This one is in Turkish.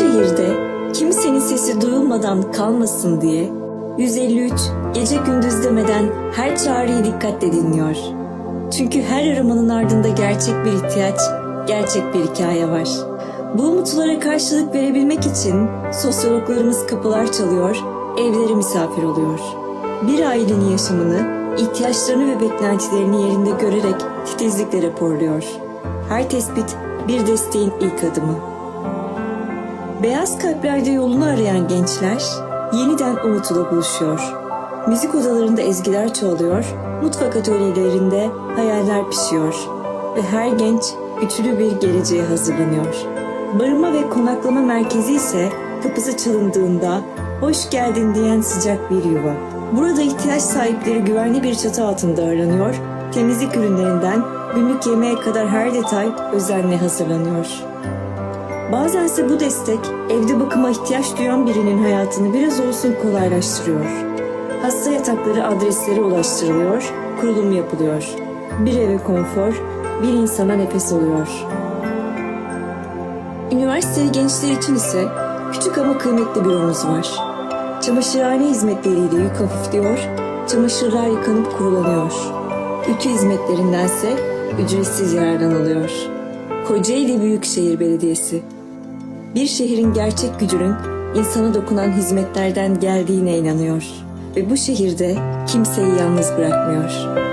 şehirde kimsenin sesi duyulmadan kalmasın diye 153 gece gündüz demeden her çağrıyı dikkatle dinliyor. Çünkü her aramanın ardında gerçek bir ihtiyaç, gerçek bir hikaye var. Bu umutlara karşılık verebilmek için sosyologlarımız kapılar çalıyor, evlere misafir oluyor. Bir ailenin yaşamını, ihtiyaçlarını ve beklentilerini yerinde görerek titizlikle raporluyor. Her tespit bir desteğin ilk adımı. Beyaz kalplerde yolunu arayan gençler yeniden umutla buluşuyor. Müzik odalarında ezgiler çoğalıyor, mutfak atölyelerinde hayaller pişiyor ve her genç güçlü bir geleceğe hazırlanıyor. Barınma ve konaklama merkezi ise kapısı çalındığında hoş geldin diyen sıcak bir yuva. Burada ihtiyaç sahipleri güvenli bir çatı altında aranıyor, temizlik ürünlerinden günlük yemeğe kadar her detay özenle hazırlanıyor. Bazense bu destek evde bakıma ihtiyaç duyan birinin hayatını biraz olsun kolaylaştırıyor. Hasta yatakları adreslere ulaştırılıyor, kurulum yapılıyor. Bir eve konfor, bir insana nefes oluyor. Üniversiteli gençler için ise küçük ama kıymetli bir omuz var. Çamaşırhane hizmetleriyle yük hafifliyor, çamaşırlar yıkanıp kurulanıyor. Ütü hizmetlerindense ücretsiz yararlanılıyor. Kocaeli Büyükşehir Belediyesi bir şehrin gerçek gücünün insana dokunan hizmetlerden geldiğine inanıyor ve bu şehirde kimseyi yalnız bırakmıyor.